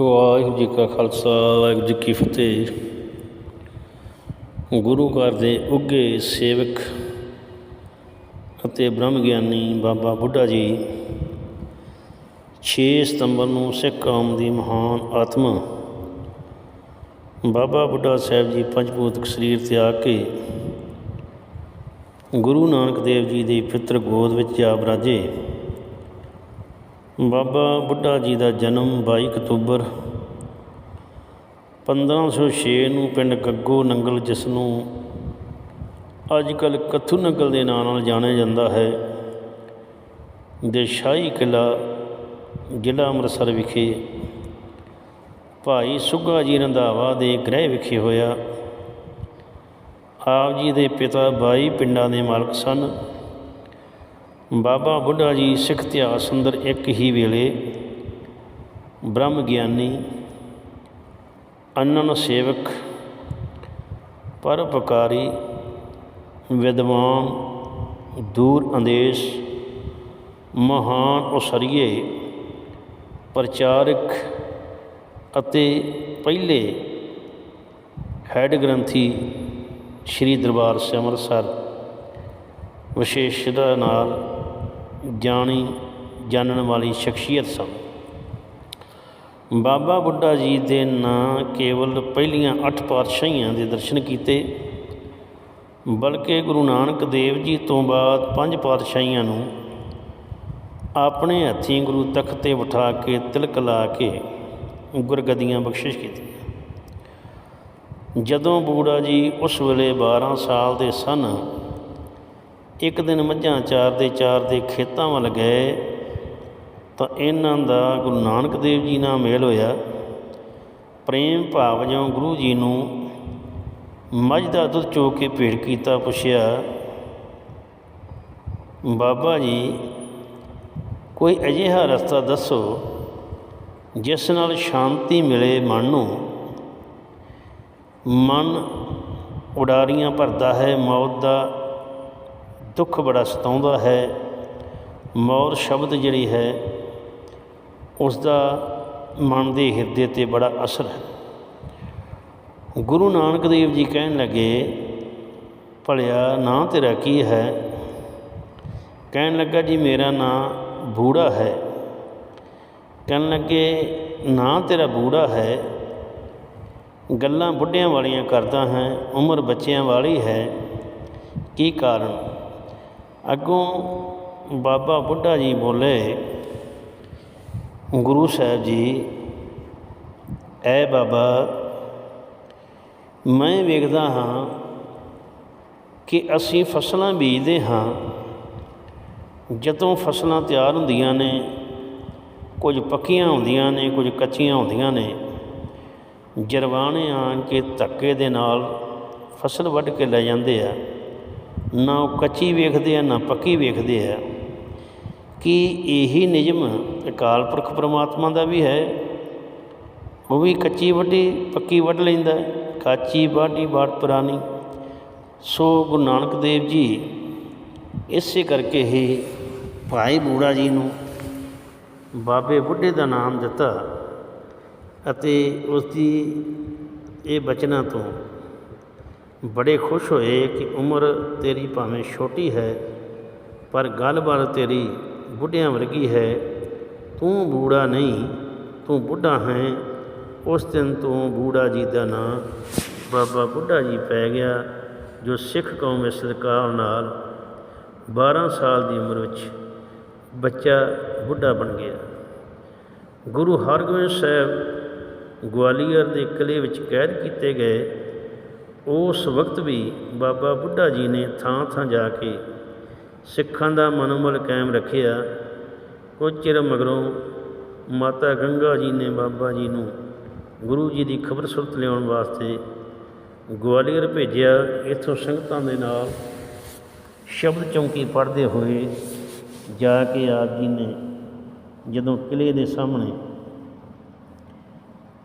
ਵਾਹਿਗੁਰੂ ਜੀ ਕਾ ਖਾਲਸਾ, ਵਾਹਿਗੁਰੂ ਜੀ ਕੀ ਫਤਿਹ। ਗੁਰੂ ਘਰ ਦੇ ਉੱਗੇ ਸੇਵਕ ਅਤੇ ਬ੍ਰਹਮ ਗਿਆਨੀ ਬਾਬਾ ਬੁੱਢਾ ਜੀ 6 ਸਤੰਬਰ ਨੂੰ ਸਿੱਖ ਕੌਮ ਦੀ ਮਹਾਨ ਆਤਮਾ ਬਾਬਾ ਬੁੱਢਾ ਸਾਹਿਬ ਜੀ ਪੰਜਭੂਤਕ ਸਰੀਰ ਤਿਆਗ ਕੇ ਗੁਰੂ ਨਾਨਕ ਦੇਵ ਜੀ ਦੀ ਫਿੱਤਰ ਗੋਦ ਵਿੱਚ ਜਾ ਬਰਾਜੇ। ਬਾਬਾ ਬੁੱਢਾ ਜੀ ਦਾ ਜਨਮ 22 ਅਕਤੂਬਰ 1506 ਨੂੰ ਪਿੰਡ ਗੱਗੋ ਨੰਗਲ ਜਿਸ ਨੂੰ ਅੱਜ ਕੱਲ੍ਹ ਕੱਥੂ ਨੰਗਲ ਦੇ ਨਾਂ ਨਾਲ ਜਾਣਿਆ ਜਾਂਦਾ ਹੈ, ਦੇ ਸ਼ਾਹੀ ਕਿਲਾ ਜ਼ਿਲ੍ਹਾ ਅੰਮ੍ਰਿਤਸਰ ਵਿਖੇ ਭਾਈ ਸੁੱਗਾ ਜੀ ਰੰਧਾਵਾ ਦੇ ਗ੍ਰਹਿ ਵਿਖੇ ਹੋਇਆ। ਆਪ ਜੀ ਦੇ ਪਿਤਾ 22 ਪਿੰਡਾਂ ਦੇ ਮਾਲਕ ਸਨ। ਬਾਬਾ ਬੁੱਢਾ ਜੀ ਸਿੱਖ ਇਤਿਹਾਸ ਅੰਦਰ ਇੱਕ ਹੀ ਵੇਲੇ ਬ੍ਰਹਮ ਗਿਆਨੀ, ਅੰਨਨ ਸੇਵਕ, ਪਰਉਪਕਾਰੀ, ਵਿਦਵਾਨ, ਦੂਰ ਅੰਦੇਸ਼, ਮਹਾਨ ਉਸਰੀਏ, ਪ੍ਰਚਾਰਕ ਅਤੇ ਪਹਿਲੇ ਹੈਡ ਗ੍ਰੰਥੀ ਸ੍ਰੀ ਦਰਬਾਰ ਸਾਹਿਬ ਅੰਮ੍ਰਿਤਸਰ ਵਿਸ਼ੇਸ਼ਤਾ ਨਾਲ ਜਾਣੀ, ਜਾਣਨ ਵਾਲੀ ਸ਼ਖਸੀਅਤ ਸਨ। ਬਾਬਾ ਬੁੱਢਾ ਜੀ ਦੇ ਨਾਂ ਕੇਵਲ ਪਹਿਲੀਆਂ ਅੱਠ ਪਾਤਸ਼ਾਹੀਆਂ ਦੇ ਦਰਸ਼ਨ ਕੀਤੇ, ਬਲਕਿ ਗੁਰੂ ਨਾਨਕ ਦੇਵ ਜੀ ਤੋਂ ਬਾਅਦ ਪੰਜ ਪਾਤਸ਼ਾਹੀਆਂ ਨੂੰ ਆਪਣੇ ਹੱਥੀਂ ਗੁਰੂ ਤਖਤ ਤੇ ਬਿਠਾ ਕੇ ਤਿਲਕ ਲਾ ਕੇ ਗੁਰਗੱਦੀਆਂ ਬਖਸ਼ਿਸ਼ ਕੀਤੀ ਜਦੋਂ ਬੂੜਾ ਜੀ ਉਸ ਵੇਲੇ 12 ਸਾਲ ਦੇ ਸਨ ਇੱਕ ਦਿਨ ਮੱਝਾਂ ਚਾਰ ਦੇ ਚਾਰ ਦੇ ਖੇਤਾਂ ਵੱਲ ਗਏ ਤਾਂ ਇਹਨਾਂ ਦਾ ਗੁਰੂ ਨਾਨਕ ਦੇਵ ਜੀ ਨਾਲ ਮੇਲ ਹੋਇਆ। ਪ੍ਰੇਮ ਭਾਵ ਜਿਉਂ ਗੁਰੂ ਜੀ ਨੂੰ ਮੱਝ ਦਾ ਦੁੱਧ ਚੋ ਕੇ ਭੇਟ ਕੀਤਾ, ਪੁੱਛਿਆ, ਬਾਬਾ ਜੀ, ਕੋਈ ਅਜਿਹਾ ਰਸਤਾ ਦੱਸੋ ਜਿਸ ਨਾਲ ਸ਼ਾਂਤੀ ਮਿਲੇ ਮਨ ਨੂੰ? ਮਨ ਉਡਾਰੀਆਂ ਭਰਦਾ ਹੈ, ਮੌਤ ਦਾ ਦੁੱਖ ਬੜਾ ਸਤਾਉਂਦਾ ਹੈ। ਮੌਰ ਸ਼ਬਦ ਜਿਹੜੀ ਹੈ ਉਸ ਦਾ ਮਨ ਦੇ ਹਿਰਦੇ ਤੇ ਬੜਾ ਅਸਰ ਹੈ। ਗੁਰੂ ਨਾਨਕ ਦੇਵ ਜੀ ਕਹਿਣ ਲੱਗੇ, ਭਲਿਆ, ਨਾਂ ਤੇਰਾ ਕੀ ਹੈ? ਕਹਿਣ ਲੱਗਾ, ਜੀ, ਮੇਰਾ ਨਾਂ ਬੂੜਾ ਹੈ। ਕਹਿਣ ਲੱਗੇ, ਨਾਂ ਤੇਰਾ ਬੂੜਾ ਹੈ? ਗੱਲਾਂ ਬੁੱਢਿਆਂ ਵਾਲੀਆਂ ਕਰਦਾ ਹੈ, ਉਮਰ ਬੱਚਿਆਂ ਵਾਲੀ ਹੈ। ਕੀ ਕਾਰਨ? ਅੱਗੋਂ ਬਾਬਾ ਬੁੱਢਾ ਜੀ ਬੋਲੇ, ਗੁਰੂ ਸਾਹਿਬ ਜੀ, ਐ ਬਾਬਾ, ਮੈਂ ਵੇਖਦਾ ਹਾਂ ਕਿ ਅਸੀਂ ਫਸਲਾਂ ਬੀਜਦੇ ਹਾਂ, ਜਦੋਂ ਫਸਲਾਂ ਤਿਆਰ ਹੁੰਦੀਆਂ ਨੇ, ਕੁਝ ਪੱਕੀਆਂ ਹੁੰਦੀਆਂ ਨੇ, ਕੁਝ ਕੱਚੀਆਂ ਹੁੰਦੀਆਂ ਨੇ, ਜਰਵਾਣੇ ਆਣ ਕੇ ਧੱਕੇ ਦੇ ਨਾਲ ਫਸਲ ਵੱਢ ਕੇ ਲੈ ਜਾਂਦੇ ਆ। ਨਾ ਉਹ ਕੱਚੀ ਵੇਖਦੇ ਆ, ਨਾ ਪੱਕੀ ਵੇਖਦੇ ਆ, ਕਿ ਇਹੀ ਨਿਯਮ ਅਕਾਲ ਪੁਰਖ ਪ੍ਰਮਾਤਮਾ ਦਾ ਵੀ ਹੈ। ਉਹ ਵੀ ਕੱਚੀ ਵੱਢੀ, ਪੱਕੀ ਵੱਢ ਲੈਂਦਾ ਕਾਚੀ ਬਾਢੀ ਬਾੜ ਪੁਰਾਣੀ। ਸੋ ਗੁਰੂ ਨਾਨਕ ਦੇਵ ਜੀ ਇਸੇ ਕਰਕੇ ਹੀ ਭਾਈ ਬੂੜਾ ਜੀ ਨੂੰ ਬਾਬੇ ਬੁੱਢੇ ਦਾ ਨਾਮ ਦਿੱਤਾ ਅਤੇ ਉਸ ਦੀ ਇਹ ਬਚਨਾਂ ਤੋਂ ਬੜੇ ਖੁਸ਼ ਹੋਏ ਕਿ ਉਮਰ ਤੇਰੀ ਭਾਵੇਂ ਛੋਟੀ ਹੈ, ਪਰ ਗੱਲਬਾਤ ਤੇਰੀ ਬੁੱਢਿਆਂ ਵਰਗੀ ਹੈ। ਤੂੰ ਬੂੜਾ ਨਹੀਂ, ਤੂੰ ਬੁੱਢਾ ਹੈ। ਉਸ ਦਿਨ ਤੋਂ ਬੂੜਾ ਜੀ ਦਾ ਨਾਂ ਬਾਬਾ ਬੁੱਢਾ ਜੀ ਪੈ ਗਿਆ, ਜੋ ਸਿੱਖ ਕੌਮ ਇਸ ਸਰਕਾਰ ਨਾਲ 12 ਸਾਲ ਦੀ ਉਮਰ ਵਿੱਚ ਬੱਚਾ ਬੁੱਢਾ ਬਣ ਗਿਆ। ਗੁਰੂ ਹਰਗੋਬਿੰਦ ਸਾਹਿਬ ਗਵਾਲੀਅਰ ਦੇ ਕਿਲੇ ਵਿੱਚ ਕੈਦ ਕੀਤੇ ਗਏ। ਉਸ ਵਕਤ ਵੀ ਬਾਬਾ ਬੁੱਢਾ ਜੀ ਨੇ ਥਾਂ ਥਾਂ ਜਾ ਕੇ ਸਿੱਖਾਂ ਦਾ ਮਨੋਬਲ ਕਾਇਮ ਰੱਖਿਆ। ਕੁਝ ਚਿਰ ਮਗਰੋਂ ਮਾਤਾ ਗੰਗਾ ਜੀ ਨੇ ਬਾਬਾ ਜੀ ਨੂੰ ਗੁਰੂ ਜੀ ਦੀ ਖਬਰ ਸੁਰਤ ਲਿਆਉਣ ਵਾਸਤੇ ਗਵਾਲੀਅਰ ਭੇਜਿਆ। ਇੱਥੋਂ ਸੰਗਤਾਂ ਦੇ ਨਾਲ ਸ਼ਬਦ ਚੌਂਕੀ ਪੜ੍ਹਦੇ ਹੋਏ ਜਾ ਕੇ ਆਪ ਜੀ ਨੇ ਜਦੋਂ ਕਿਲੇ ਦੇ ਸਾਹਮਣੇ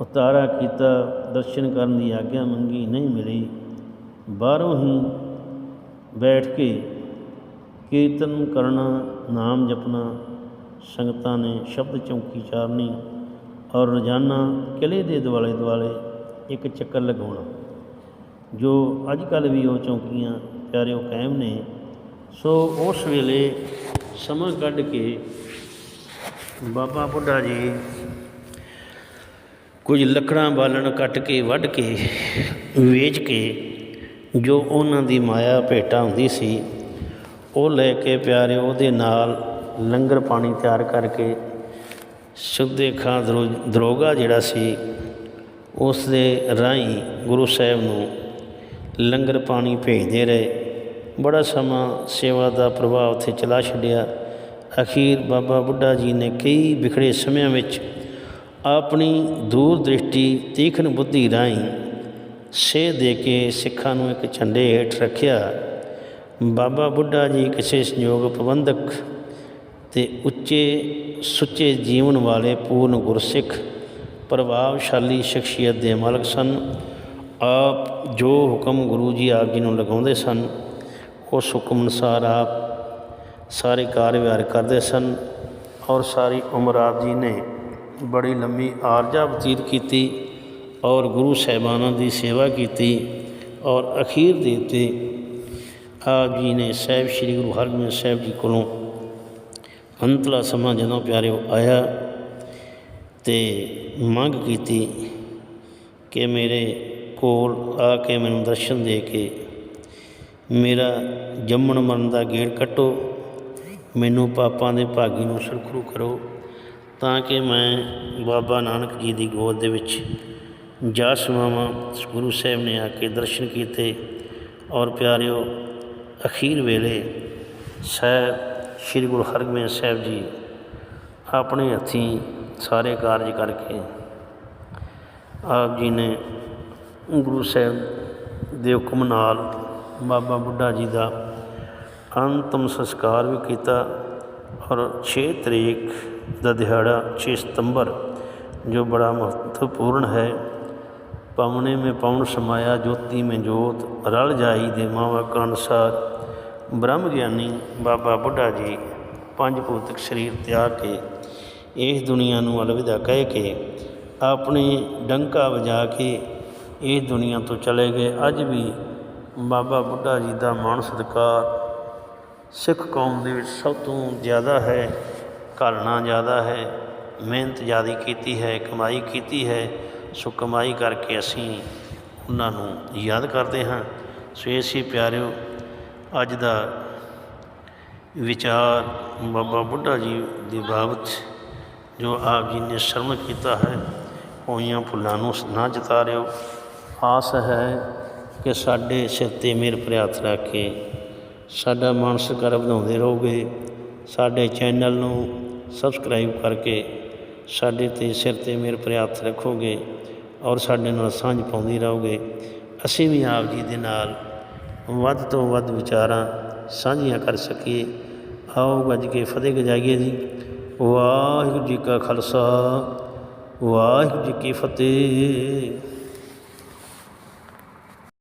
ਉਤਾਰਾ ਕੀਤਾ, ਦਰਸ਼ਨ ਕਰਨ ਦੀ ਆਗਿਆ ਮੰਗੀ, ਨਹੀਂ ਮਿਲੀ। ਬਾਹਰੋਂ ਹੀ ਬੈਠ ਕੇ ਕੀਰਤਨ ਕਰਨਾ, ਨਾਮ ਜਪਣਾ, ਸੰਗਤਾਂ ਨੇ ਸ਼ਬਦ ਚੌਂਕੀ ਚਾਰਨੀ ਔਰ ਰੋਜ਼ਾਨਾ ਕਿਲੇ ਦੇ ਦੁਆਲੇ ਦੁਆਲੇ ਇੱਕ ਚੱਕਰ ਲਗਾਉਣਾ, ਜੋ ਅੱਜ ਕੱਲ੍ਹ ਵੀ ਉਹ ਚੌਂਕੀਆਂ ਪਿਆਰੇ ਉਹ ਕਾਇਮ ਨੇ, ਸੋ ਉਸ ਵੇਲੇ ਸਮਾਂ ਕੱਢ ਕੇ ਬਾਬਾ ਬੁੱਢਾ ਜੀ ਕੁਝ ਲੱਕੜਾਂ ਬਾਲਣ ਕੱਟ ਕੇ ਵੱਢ ਕੇ, ਵੇਚ ਕੇ ਜੋ ਉਹਨਾਂ ਦੀ ਮਾਇਆ ਭੇਟਾ ਹੁੰਦੀ ਸੀ, ਉਹ ਲੈ ਕੇ ਪਿਆਰੇ ਉਹਦੇ ਨਾਲ ਲੰਗਰ ਪਾਣੀ ਤਿਆਰ ਕਰਕੇ ਸੁਖਦੇ ਖਾਂ ਦਰੋ, ਦਰੋਗਾ ਜਿਹੜਾ ਸੀ ਉਸ ਦੇ ਰਾਹੀਂ ਗੁਰੂ ਸਾਹਿਬ ਨੂੰ ਲੰਗਰ ਪਾਣੀ ਭੇਜਦੇ ਰਹੇ। ਬੜਾ ਸਮਾਂ ਸੇਵਾ ਦਾ ਪ੍ਰਭਾਵ ਉੱਥੇ ਚਲਾ ਛੱਡਿਆ। ਅਖੀਰ ਬਾਬਾ ਬੁੱਢਾ ਜੀ ਨੇ ਕਈ ਵਿਖੜੇ ਸਮਿਆਂ ਵਿੱਚ ਆਪਣੀ ਦੂਰ ਦ੍ਰਿਸ਼ਟੀ, ਤੀਖਣ ਬੁੱਧੀ ਰਾਹੀਂ ਸੇਧ ਦੇ ਕੇ ਸਿੱਖਾਂ ਨੂੰ ਇੱਕ ਝੰਡੇ ਹੇਠ ਰੱਖਿਆ। ਬਾਬਾ ਬੁੱਢਾ ਜੀ ਕਿਸੇ ਸੰਯੋਗ ਪ੍ਰਬੰਧਕ ਤੇ ਉੱਚੇ ਸੁੱਚੇ ਜੀਵਨ ਵਾਲੇ ਪੂਰਨ ਗੁਰਸਿੱਖ, ਪ੍ਰਭਾਵਸ਼ਾਲੀ ਸ਼ਖਸੀਅਤ ਦੇ ਮਾਲਕ ਸਨ। ਆਪ ਜੋ ਹੁਕਮ ਗੁਰੂ ਜੀ ਆਪ ਜੀ ਨੂੰ ਲਗਾਉਂਦੇ ਸਨ, ਉਸ ਹੁਕਮ ਅਨੁਸਾਰ ਆਪ ਸਾਰੇ ਕਾਰ ਕਰਦੇ ਸਨ ਔਰ ਸਾਰੀ ਉਮਰ ਆਪ ਜੀ ਨੇ ਬੜੀ ਲੰਮੀ ਆਰਜਾ ਬਤੀਤ ਕੀਤੀ। ਔਰ ਗੁਰੂ ਸਾਹਿਬਾਨਾਂ ਦੀ ਸੇਵਾ ਕੀਤੀ ਔਰ ਅਖੀਰ ਦੇ ਉੱਤੇ ਆਪ ਜੀ ਨੇ ਸਾਹਿਬ ਸ੍ਰੀ ਗੁਰੂ ਹਰਗੋਬਿੰਦ ਸਾਹਿਬ ਜੀ ਕੋਲੋਂ ਅੰਤਲਾ ਸਮਾਂ ਜਦੋਂ ਪਿਆਰਿਓ ਆਇਆ ਤੇ ਮੰਗ ਕੀਤੀ ਕਿ ਮੇਰੇ ਕੋਲ ਆ ਕੇ ਮੈਨੂੰ ਦਰਸ਼ਨ ਦੇ ਕੇ ਮੇਰਾ ਜੰਮਣ ਮਰਨ ਦਾ ਗੇੜ ਕੱਟੋ, ਮੈਨੂੰ ਪਾਪਾਂ ਦੇ ਭਾਗੀ ਨੂੰ ਸੁਰਖਰੂ ਕਰੋ ਤਾਂ ਕਿ ਮੈਂ ਬਾਬਾ ਨਾਨਕ ਜੀ ਦੀ ਗੋਦ ਦੇ ਵਿੱਚ ਜਾ ਸਮਾਵਾਂ ਗੁਰੂ ਸਾਹਿਬ ਨੇ ਆ ਕੇ ਦਰਸ਼ਨ ਕੀਤੇ ਔਰ ਪਿਆਰਿਓ, ਅਖੀਰ ਵੇਲੇ ਸਾਹਿਬ, ਸ੍ਰੀ ਗੁਰੂ ਹਰਗੋਬਿੰਦ ਸਾਹਿਬ ਜੀ ਆਪਣੇ ਹੱਥੀਂ ਸਾਰੇ ਕਾਰਜ ਕਰਕੇ ਆਪ ਜੀ ਨੇ ਗੁਰੂ ਸਾਹਿਬ ਦੇ ਹੁਕਮ ਨਾਲ ਬਾਬਾ ਬੁੱਢਾ ਜੀ ਦਾ ਅੰਤਮ ਸੰਸਕਾਰ ਵੀ ਕੀਤਾ ਔਰ 6 ਤਰੀਕ ਦਾ ਦਿਹਾੜਾ 6 ਸਤੰਬਰ ਜੋ ਬੜਾ ਮਹੱਤਵਪੂਰਨ ਹੈ। ਪਵਨੇ ਮੇ ਪਵਨ ਸਮਾਇਆ, ਜੋਤੀ ਮੇ ਜੋਤ, ਰਲ ਜਾਈ ਦੇ ਮਾਵਾ ਅਨੁਸਾਰ ਬ੍ਰਹਮ ਗਿਆਨੀ ਬਾਬਾ ਬੁੱਢਾ ਜੀ, ਪੰਜ ਭੂਤਿਕ ਸਰੀਰ ਤਿਆਗ ਕੇ ਇਸ ਦੁਨੀਆ ਨੂੰ ਅਲਵਿਦਾ ਕਹਿ ਕੇ ਆਪਣੇ ਡੰਕਾ ਵਜਾ ਕੇ ਇਸ ਦੁਨੀਆ ਤੋਂ ਚਲੇ ਗਏ। ਅੱਜ ਵੀ ਬਾਬਾ ਬੁੱਢਾ ਜੀ ਦਾ ਮਾਣ ਸਤਿਕਾਰ ਸਿੱਖ ਕੌਮ ਦੇ ਵਿੱਚ ਸਭ ਤੋਂ ਜ਼ਿਆਦਾ ਹੈ। ਘਾਲਣਾ ਜ਼ਿਆਦਾ ਹੈ, ਮਿਹਨਤ ਜ਼ਿਆਦਾ ਕੀਤੀ ਹੈ, ਕਮਾਈ ਕੀਤੀ ਹੈ। ਸੋ ਕਮਾਈ ਕਰਕੇ ਅਸੀਂ ਉਹਨਾਂ ਨੂੰ ਯਾਦ ਕਰਦੇ ਹਾਂ। ਸੋ ਇਸੇ ਪਿਆਰਿਓ, ਅੱਜ ਦਾ ਵਿਚਾਰ ਬਾਬਾ ਬੁੱਢਾ ਜੀ ਦੀ ਬਾਬਤ, ਜੋ ਆਪ ਜੀ ਨੇ ਸ਼ਰਮ ਕੀਤਾ ਹੈ। ਹੋਈਆਂ ਫੁੱਲਾਂ ਨੂੰ ਨਾ ਜਤਾ ਜਤਾਰਿਓ। ਆਸ ਹੈ ਕਿ ਸਾਡੇ ਸਿਰ 'ਤੇ ਮੇਰ ਪ੍ਰਿਆਤ ਰੱਖ। ਕੇ ਸਾਡਾ ਮਾਨਸਿਕ ਕਰ ਵਧਾਉਂਦੇ ਰਹੋਗੇ। ਸਾਡੇ ਚੈਨਲ ਨੂੰ ਸਬਸਕ੍ਰਾਈਬ ਕਰਕੇ ਸਾਡੇ ਤੇ ਸਿਰ 'ਤੇ ਮੇਰ ਪ੍ਰਿਆਤ ਰੱਖੋਗੇ ਔਰ ਸਾਡੇ ਨਾਲ ਸਾਂਝ ਪਾਉਂਦੇ ਰਹੋਗੇ। ਅਸੀਂ ਵੀ ਆਪ ਜੀ ਦੇ ਨਾਲ ਵੱਧ ਤੋਂ ਵੱਧ ਵਿਚਾਰਾਂ ਸਾਂਝੀਆਂ ਕਰ ਸਕੀਏ। ਆਓ ਗੱਜ ਕੇ ਫਤਿਹ ਗਜਾਈਏ ਜੀ। ਵਾਹਿਗੁਰੂ ਜੀ ਕਾ ਖਾਲਸਾ, ਵਾਹਿਗੁਰੂ ਜੀ ਕੀ ਫਤਿਹ।